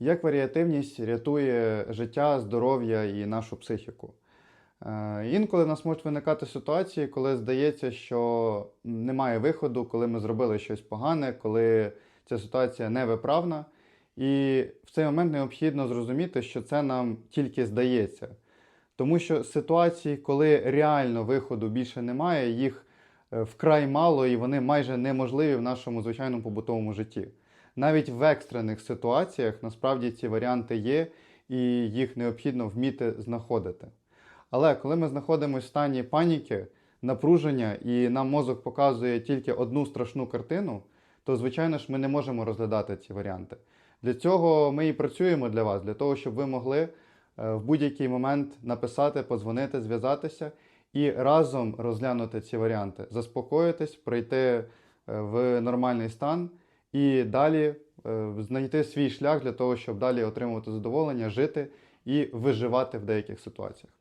Як варіативність рятує життя, здоров'я і нашу психіку? Е, Інколи в нас можуть виникати ситуації, коли здається, що немає виходу, коли ми зробили щось погане, коли ця ситуація невиправна. І в цей момент необхідно зрозуміти, що це нам тільки здається. Тому що ситуації, коли реально виходу більше немає, їх е, вкрай мало і вони майже неможливі в нашому звичайному побутовому житті. Навіть в екстрених ситуаціях насправді ці варіанти є, і їх необхідно вміти знаходити. Але коли ми знаходимося в стані паніки, напруження, і нам мозок показує тільки одну страшну картину, то звичайно ж ми не можемо розглядати ці варіанти. Для цього ми і працюємо для вас, для того, щоб ви могли е, в будь-який момент написати, подзвонити, зв'язатися і разом розглянути ці варіанти, заспокоїтись, прийти е, в нормальний стан і далі е, знайти свій шлях для того, щоб далі отримувати задоволення, жити і виживати в деяких ситуаціях.